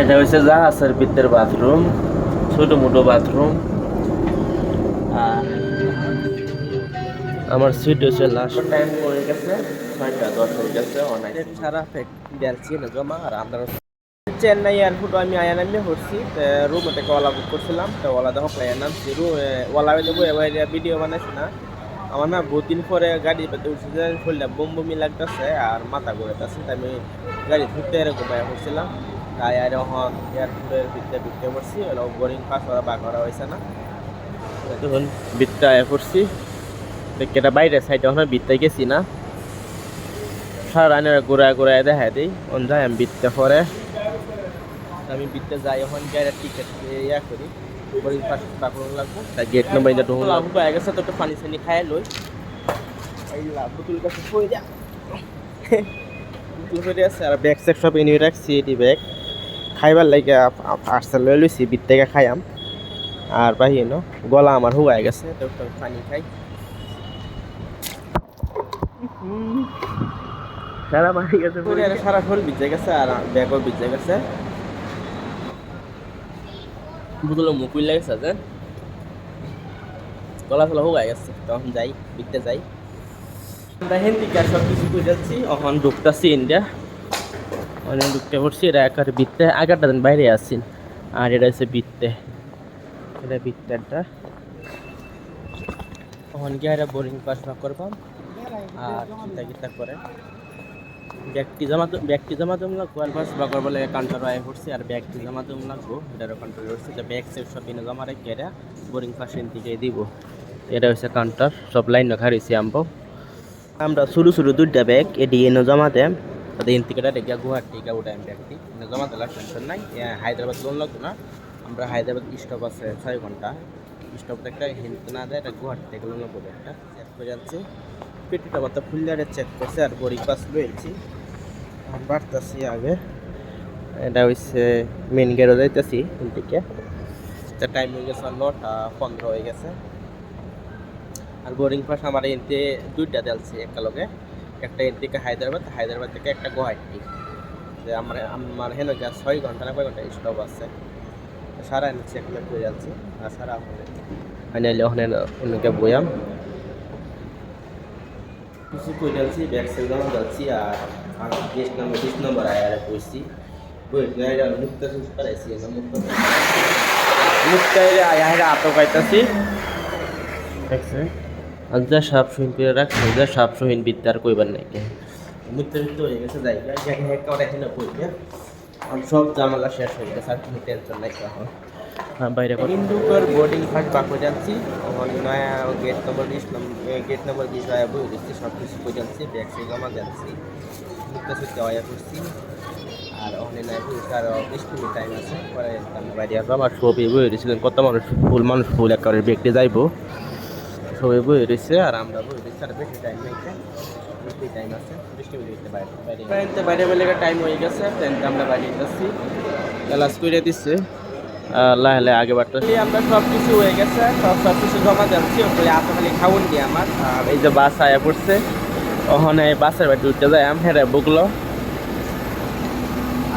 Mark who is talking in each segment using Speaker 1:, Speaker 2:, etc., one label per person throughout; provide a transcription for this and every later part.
Speaker 1: এটা হচ্ছে জাহাজের ভিতরের বাথরুম ছোট মোটো বাথরুম আর আমার সিট হচ্ছে লাস্ট টাইম হয়ে গেছে? ছয়টা দশ হয়ে গেছে অনেক। সারা ফেক দিয়েছি না জমা আর আমরা চেন্নাই এয়ারপোর্ট আমি আয়া নামে হচ্ছি রুম থেকে ওলা বুক করছিলাম তো ওলা দেখো প্লাই নামছি। রু ওলা দেবো এবার ভিডিও বানাইছি না। আমার না বহুদিন পরে গাড়ি পেতে উঠছি যে শরীরটা বম বমি লাগতেছে আর মাথা ঘুরেতেছে তাই আমি গাড়ি ধরতে এরকম বাইরে করছিলাম তাই আর এখন এয়ারপোর্টের ভিতরে ঢুকতে পারছি বোরিং পাস করা বা করা হয়েছে না। তখন বিত্তা আয়া করছি কেটা বাইরে সাইডে ওখানে বিত্তায় গেছি না। সারা রানের ঘুরায় ঘুরায় দেখা দিই। অন যাই আমি বিত্তে পরে। আমি বিত্তে যাই এখন গাড়ি টিকিট ইয়া করি। বোরিং পাস পাকড় লাগবো। তাই গেট নম্বর এটা ঢুকলাম লাগবো। হয়ে গেছে তো একটু পানি সানি খাই লই। এই লাভ বুতুল কাছে কই যা। বুতুল করে আছে আর ব্যাগ স্যাগ সব এনে রাখছি এটি ব্যাগ। খাইবার লাগে পার্সেল লই লইছি বিত থেকে খাইয়াম। আর বাহি ন গলা আমার হুগাই গেছে তো পানি খাই। সারা পানি গেছে সারা শরীর ভিজে গেছে আর ব্যাগও ভিজে গেছে। বুতলে মুকুই লাগেছে যে? গলা ফলা হুগাই গেছে তখন যাই বিকতে যাই। আমরা হেন্দিকে সব কিছু যাচ্ছি এখন ঢুকতেছি ইন্ডিয়া অনেক ঢুকতে পড়ছি এটা একার বিত্তে এগারটা দিন বাইরে আসছেন আর এটা হচ্ছে বিত্তে এটা বিত্তেরটা তখন গিয়ে এটা বোরিং পাস বা করবাম। আর চিন্তা কিতা করে ব্যক্তি জমা ব্যক্তি জমা তুমি লাগবো আর পাস বা করব লাগে কাউন্টার আয় করছি আর ব্যক্তি জমা তুমি লাগবো এটারও কাউন্টার করছি যে ব্যাগ সেট সব কিনে জমা রেখে এটা বোরিং পাস দিকে দিব এটা হচ্ছে কাউন্টার সব লাইন রাখা রয়েছে আমরা শুরু শুরু দুইটা ব্যাগ এটি এনে জমা দেম। এন টিকেটা রেখে গুয়াহাটি গা উঠাই ব্যাগটি এনে জমা দিলাম টেনশন নাই। হায়দ্রাবাদ লোন লাগতো না। আমরা হায়দ্রাবাদ স্টপ আছে ছয় ঘণ্টা। স্টপ একটা হিন্দি না দেয় এটা গুয়াহাটি থেকে লোন করবে একটা। চেক করে যাচ্ছে। পেটিটা মাত্র ফুলদারে চেক করছে আর বড়ি পাস লয়েছি বাড়তেছি আগে। এটা হচ্ছে মেন গেটও যাইতেছি এখান থেকে। টাইম হয়ে গেছে নটা পনেরো হয়ে গেছে। আর বোরিং পাস আমার এনতে দুইটা দেলছি একালগে। একটা এন থেকে হায়দ্রাবাদ হায়দ্রাবাদ থেকে একটা গুয়াহাটি। যে আমার আমার হেন গিয়া ছয় ঘণ্টা না কয় ঘণ্টা স্টপ আছে। সারা এনে চেক করে যাচ্ছি আর সারা মানে ওখানে অনেকে বয়াম কিছু কই যাচ্ছি ব্যাক সেল জমা যাচ্ছি আর আর বিশ নম্বর বিশ নম্বর আয়ারে পড়ছি। বই গাইরা মুক্ত সুস্থ করাইছি মুক্ত মুক্ত আয়ারে আতকাইতাছি দেখছে। আজা সাপ সহিন করে রাখছে যা সাপ সহিন বিদ্যার কইবার নাই মুক্ত হয়ে গেছে যাই করে এখানে কই আর সব জামালা শেষ হয়ে গেছে আর কোনো টেনশন নাই এখন হ্যাঁ বাইরে ইন্দুকর বোর্ডিং ফার্স্ট বাকো যাচ্ছি ওখানে নয়া গেট নম্বর বিশ নম্বর গেট নম্বর বিশ আয়া বই দিচ্ছি সব কিছু করে যাচ্ছি ব্যাগ সে জমা যাচ্ছি মুক্ত সুক্ত আয়া করছি আর ওখানে নাই আর বিশ মিনিট টাইম আছে পরে আমি বাইরে আসলাম আর সবই বই দিয়েছিলেন কত মানুষ ফুল মানুষ ফুল একেবারে ব্যাগটি যাইবো। সবাই বই রয়েছে আর আমরা বই রয়েছে আর বেশি টাইম নেই। বেশি টাইম আছে বৃষ্টি মিনিটে বাইরে বাইরে বাইরে বেলে টাইম হয়ে গেছে ট্রেনটা আমরা বাইরে যাচ্ছি। ক্লাস করে দিচ্ছে লাহে লাহে আগে বাড়তে আমরা সব কিছু হয়ে গেছে সব সব কিছু জমা যাচ্ছি ওখানে আসা খালি খাউন দিয়ে আমার। এই যে বাস আয়া পড়ছে ওখানে বাসের বাড়ি উঠতে যায় আম হেরে বুকলো।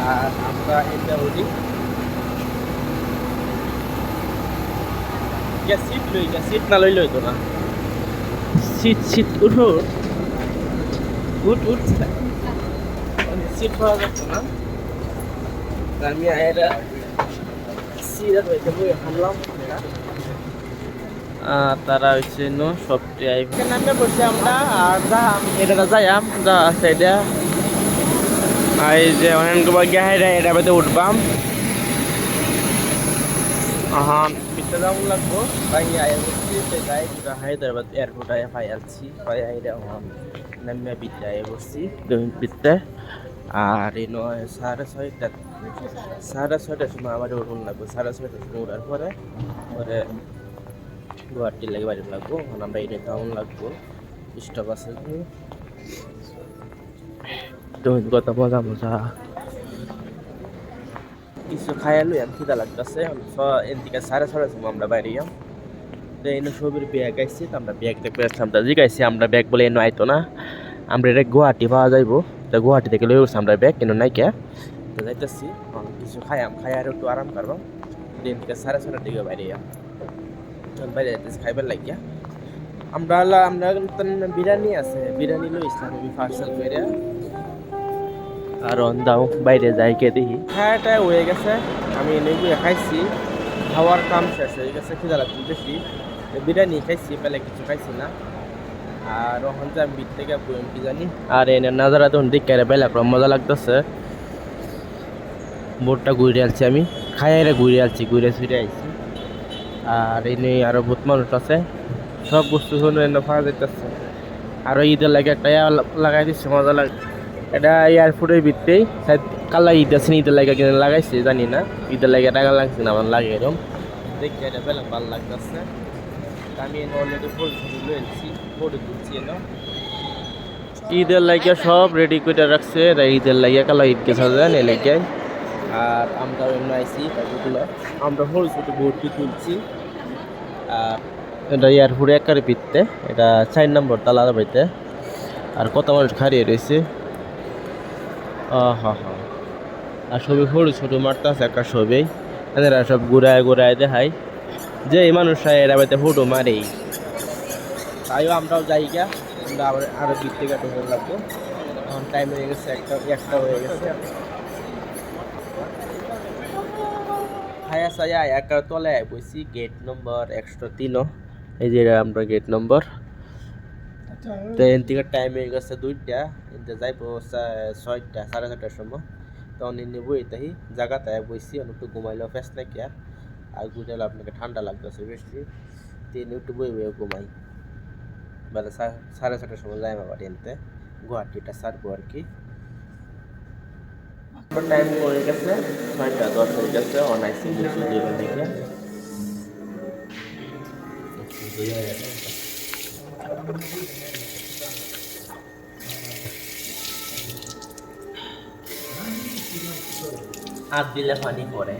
Speaker 1: আর আমরা এটা উঠি সিট লই সিট না লই লই তো না। সিট সিট উঠো উঠ উঠ সিট পাওয়া যাচ্ছে না আমি এটা সিট হইতে বই হামলাম তারা হচ্ছে নো সবটি আইব নামে বসে আমরা আর যা এটা যাইয়াম যা আছে এটা এই যে অনেক গিয়া এটা এটা বেতে উঠবাম আহান পিতে যাব লাগবো ভাই আয়া যাই হায়দ্রাবাদ এয়ারপোর্ট আয়া পাই আলছি পাই আইরা হন নামে বিতে বসছি দৈন পিতে আর এই নয় সাড়ে ছয়টা সাড়ে ছয়টার সময় আমার উঠুন লাগবো সাড়ে ছয়টার সময় উঠার পরে পরে গুয়াহাটির লাগে বাড়ি লাগবো এখন আমরা এটা টাউন লাগবো স্টপ আছে দৈন কত মজা মজা কিছু খাইয়া লই আমি খিদা লাগতেছে এদিকে সাড়ে ছটার সময় আমরা বাইরে যাম এনে ছবির ব্যাগ আইছি, তো আমরা ব্যাগ দেখতে আসছি, আমরা জিগাইছি আমরা ব্যাগ বলে এনে আইতো না। আমরা এটা গুয়াহাটি পাওয়া যাইবো। তো গুয়াহাটি থেকে লই আমরা ব্যাগ কিন্তু নাই কে তো যাইতেছি কিছু খাইয়াম খাই আর একটু আরাম করব। দিন থেকে সাড়ে ছটার দিকে বাইরে বাইরে যাইতেছি, খাইবার লাগিয়া। আমরা আমরা বিরিয়ানি আছে, বিরিয়ানি লই ইসলাম আমি পার্সেল করে আর দাও, বাইরে যাই কে দেখি। খায়াটা হয়ে গেছে, আমি নেবু খাইছি। খাওয়ার কাম শেষ হয়ে গেছে, খিদা লাগছে বেশি। বিরিয়ানি খাইছি পেলে কিছু খাইছি না। আর ওখান থেকে বিট থেকে কি জানি। আর এনে নাজারা তখন দেখে বেলা করে মজা লাগতেছে। বোটটা ঘুরে আলছি আমি। খাইয়ারে ঘুরে আলছি ঘুরে ফিরে আইছি। আর এনে আরও বহুত মানুষ আছে। সব বস্তু শুনে এনে পাওয়া যাইতেছে আরও ঈদের লাগে একটা লাগাই দিচ্ছে মজা লাগে এটা এয়ারপোর্টের ভিতরেই কালা ঈদ আছে, ঈদের লাগে কিনে লাগাইছে, জানি না। ঈদের লাগে টাকা লাগছে না, আমার লাগে এরকম দেখে এটা বেলা ভালো লাগতেছে। আমি অলরেডি ছবি লয়েছি ফটো তুলছি ঈদের লাগে সব রেডি করে রাখছে। তাই ঈদের লাগে কালা ঈদ কে সাজান এ লাগে। আর আমরা এমনি আইছি তাইগুলো আমরা ফুল ছবি ভর্তি তুলছি। আর এটা এয়ারপোর্টে একারে পিততে এটা চার নম্বর তালা বাড়িতে। আর কত মানুষ খারিয়ে রয়েছে। হা হা আর ছবি সরু ছোট মারতে আছে একটা ছবি এরা সব ঘুরায় ঘুরায় দেখায়। যে এই মানুষরা এরা বাড়িতে ফটো মারেই। তাইও আমরাও যাই গা আমরা আবার আরও দিক থেকে ঢুকে লাগবো এখন টাইম হয়ে গেছে, একটা একটা হয়ে গেছে। হায়া সায়া একটা তলে বসি গেট নম্বর একশো তিনও। এই যে আমরা গেট নম্বর তো এন থেকে টাইম হয়ে গেছে দুইটা, এনতে যাইব ছয়টা, সাড়ে ছয়টার সময়। তখন এনে বই তাহি জায়গাতে বইছি একটু ঘুমাইলো ফেস নাকি আর ঘুরাইলে আপনাকে ঠান্ডা লাগতেছে বেশি তিন একটু বই বই ঘুমাই। বেলা সাড়ে ছটার সময় যাই আমার এনতে, গুয়াহাটিটা সারবো আর কি। টাইম হয়ে গেছে, ছয়টা দশ হয়ে গেছে অনাইসি কিছু দেবেন দেখে হাত দিলে পানি পড়ে।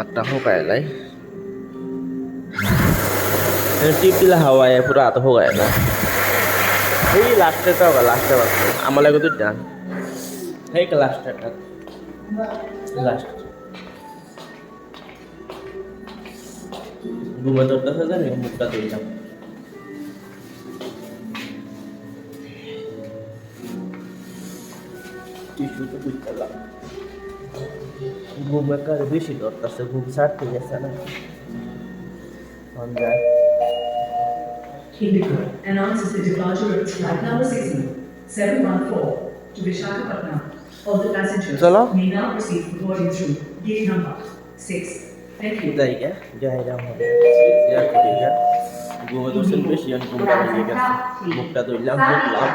Speaker 1: আটটা হোকায় হাওয়ায় পুরো হাত হোকায় না। এই লাস্টে তো লাস্টে পাচ্ছে আমার লাগে এই লাস্ট লাস্ট ঘুমে ধরতেছে জানি মুখটা দিলাম টিস্যু তো বুঝতে পারলাম ঘুম একারে বেশি ধরতেছে ঘুম ছাড়তে গেছে না মন যায়
Speaker 2: Indigo announces the departure of its flight number 714 to Vishakhapatnam. All the passengers
Speaker 1: Chalo.
Speaker 2: may now proceed for boarding through gate number 6.
Speaker 1: বেশি গেছে মুখটা ধরলাম ঢুকলাম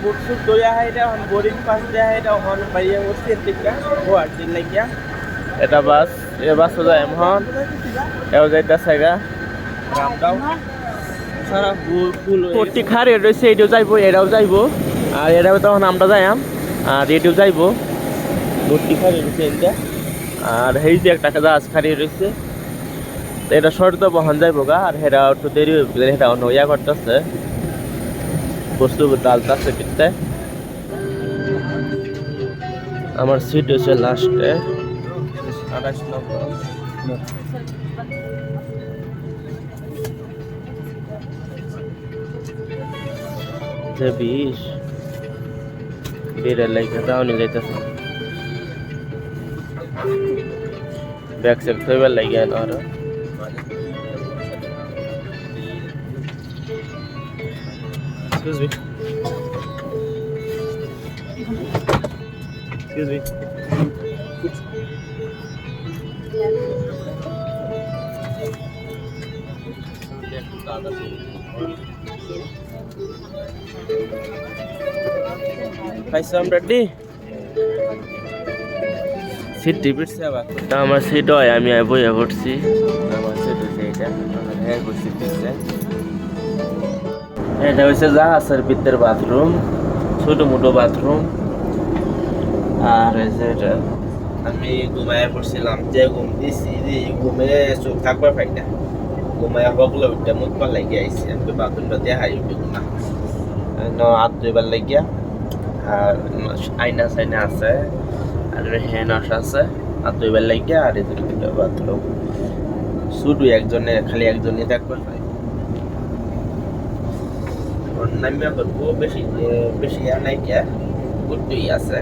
Speaker 1: বুট সুট দইয়া হাইরা হন বোরিং পাস দেয়া হাইরা হন বাইয়া বসে টিকা গুয়াহাটি লাগিয়া এটা বাস এ বাস যায় এমন এও যাইতাছে গা রামদাও সারা ফুল ফুল প্রতি খারে রয়েছে এটাও যাইবো এটাও যাইবো আর এটাও তখন আমরা যাইম আর এটাও যাইবো ভর্তি খারে রয়েছে এটা আর এই যে একটা গাছ খারি রয়েছে, এটা শর্ত বহন যাইবো গা, আর হেরা একটু দেরি হেরা অন্য ইয়া করতেছে। বস্তু ডালতেছে কিনতে। আমার সিট হচ্ছে লাস্টে আঠাশ নম্বর। বিশ বেড়ে লাগে তাও নিয়ে যাইতেছে। बैक से थोड़ी लगे तार Excuse me. Excuse me. Hi, Sam Reddy. Seat টিপিট আমার সিট হয়, আমি বইয়া করছি আমার সিট হচ্ছে এটা হচ্ছে জাহাজের ভিতরের বাথরুম ছোট মোটো বাথরুম আর হচ্ছে এটা। আমি ঘুমায় পড়ছিলাম, যে ঘুম দিছি ঘুমে চোখ থাকবার পাই না। ঘুমায় বগলে উঠে মুখ পা লাগিয়ে আইসি আমি বাথরুমটা দিয়ে হাই উঠে না। ন হাত লাগিয়া। আর আইনা সাইনা আছে। আর হ্যান্ড ওয়াশ আছে। হাত ধুইবার লাগিয়া আর এদের বাথরুম। শুধু একজনে, খালি একজনই ওর নামিয়া করব বেশি বেশি আর নাই গিয়া গুড্ডুই আছে।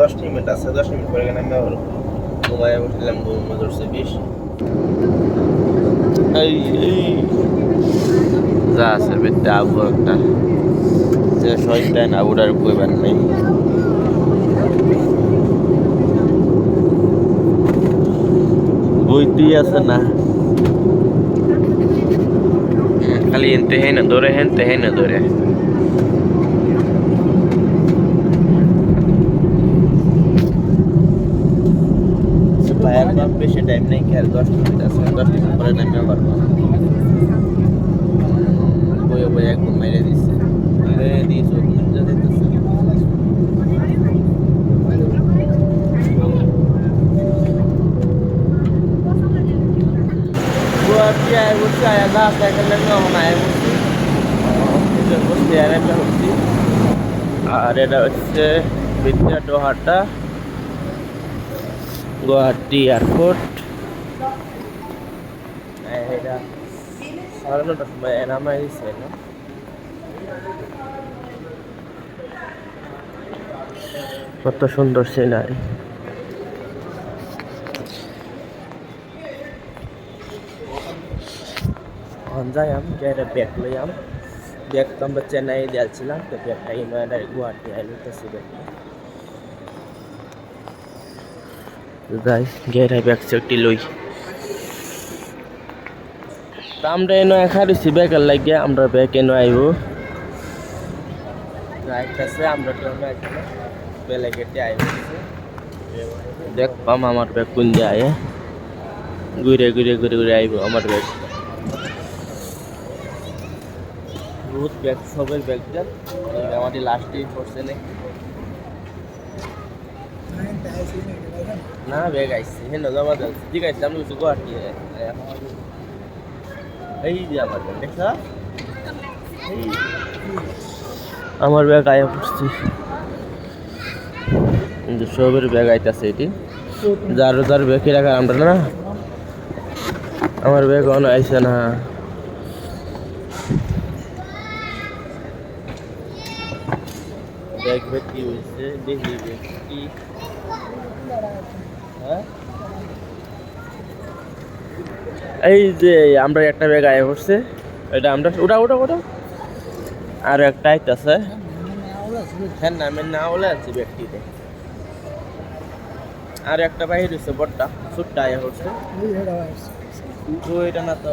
Speaker 1: দশ মিনিট আছে, দশ মিনিট পরে নামে আবার ঘুমায়, উঠলাম, ঘুম ধরছে বেশি। যা আছে বেটা, আবু একটা। যে শয়তান আবুটার কইবার নেই বইতেই আছে না খালি এনতে হে না ধরে হেনতে হে না ধরে ভাইয়ার বাপ বেশি টাইম নেই কি আর দশ মিনিট আছে দশ মিনিট পরে নামিয়ে পারব বইয়ে বইয়ে একদম মেরে দিচ্ছে মেরে দিয়ে চোখ মুজা দিতেছে গুয়াহাটি আয় বসছি আয়া গাছ এখানে এখন আয় বসছি বসছি আর একটা হচ্ছি আর এটা হচ্ছে বিদ্যা ডোহাটা গুয়াহাটি এয়ারপোর্ট এটা সাড়ে নটার সময় নামাই দিচ্ছে না কত সুন্দর সিনারি। যাই আম যাই ব্যাগ লই আম। ব্যাগ তো আমরা চেন্নাই দিয়েছিলাম তো ব্যাগটা ইমানে গুয়াহাটি আইলে তো ব্যাগটা যাই গেরা ব্যাগ চেকটি লই। তা আমরা এনো একা দিছি ব্যাগের লাগে আমরা ব্যাগ এনো আইব। যাইতেছে আমরা তো বেলেগেটে আইব দেখ পাম আমার ব্যাগ কোন দিয়ে আয়ে। ঘুরে ঘুরে ঘুরে ঘুরে আইব আমার ব্যাগ বহুত ব্যাগ সবের ব্যাগ দেন আমাদের লাস্টে পড়ছে নাকি? না ব্যাগ আইসি হেন জমা দেন। ঠিক আছে আমি কিছু গুয়াহাটি এই যে আমার ব্যাগ দেখছ আমার ব্যাগ আয়া পড়ছি। কিন্তু সবের ব্যাগ আইতাছে এটি। যার যার ব্যাগ রাখার আমরা না। আমার ব্যাগ অন আইসে না। ব্যাগ ব্যাগ কি হয়েছে দেখি কি? হ্যাঁ? এই যে আমরা একটা ব্যাগ আয় করছে এটা আমরা ওটা ওটা ওটা। আর একটা আইতাছে। হ্যাঁ নামের না বলে আছে। ব্যক্তিতে আর একটা বাহির হচ্ছে বড়টা ছোট্ট আয়া করছে তো এটা না তো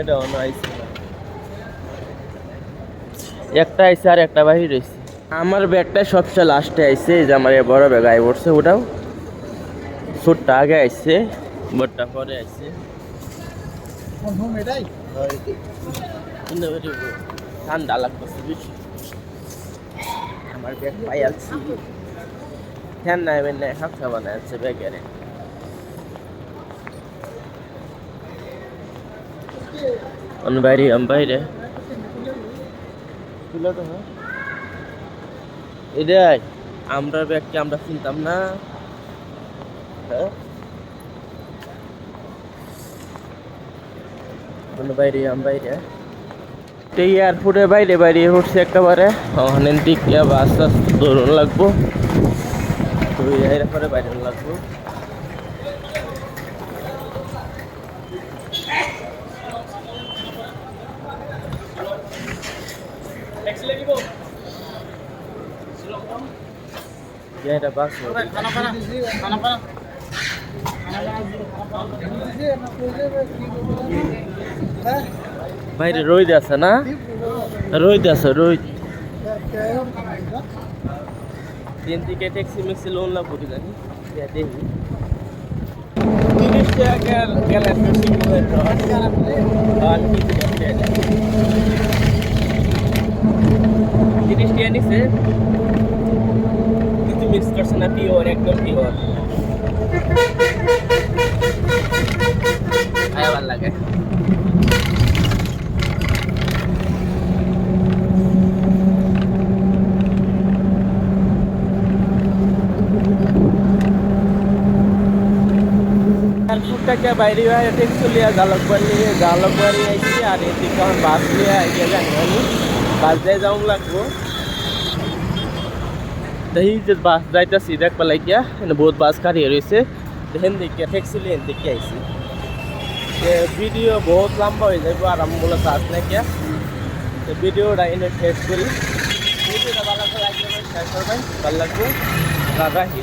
Speaker 1: এটা অন্য আইসে একটা আইসে আর একটা বাহির হয়েছে আমার ব্যাগটা সবচেয়ে লাস্টে আইসে যে আমার বড় ব্যাগ আই পড়ছে ওটাও। ছোটটা আগে আইসে বড়টা পরে আইসে কিন্তু ঠান্ডা লাগতেছে বেশি আমার ব্যাগ পাই আছি। নাই মানে বানায় আছে ব্যাগের বাইরে আম বাইরে। হ্যাঁ। এটাই আমরা ব্যাগকে আমরা চিনতাম না। হ্যাঁ? বাইরে আম বাইরে। তো এয়ারপোর্টের বাইরে বাইরে উঠছে একেবারে। ওখানে দিকে বাস টাস ধরুন লাগবো। তো এর পরে বাইরে লাগবো। এটা বাস বাইরে রোদ আছে না? রোদ আছে রোদ তিন থেকে ট্যাক্সি মিক্সি লোন লাভ করি জানি? দেখি তিরিশ গেলে জিনিস নিয়ে নিছে। কিছু মিক্স করছে না পিওর একদম পিওর খায় ভালো লাগে। এয়ারপোর্ট থেকে বাইরে হয়ে ট্যাক্সি লিয়া জালকবাড়ি জালকবাড়ি আইছি আর এদিকে আমার বাস লিয়া আইয়া জানি আমি। বাস দিয়ে যাওয়া লাগবো। দেখি যে বাস যাইতেছি দেখবা লাগিয়া এখানে বহুত বাস খারিয়ে রয়েছে। হেন দিকে ট্যাক্সি লিয়ে দিকে আইছি। ভিডিও বহুত লম্বা হয়ে যাব আর আমি মূলত আস না কিয়া তো ভিডিওটা এনে শেষ করি। ভিডিওটা ভালো লাগলে শেষ ভালো লাগবে। রাখি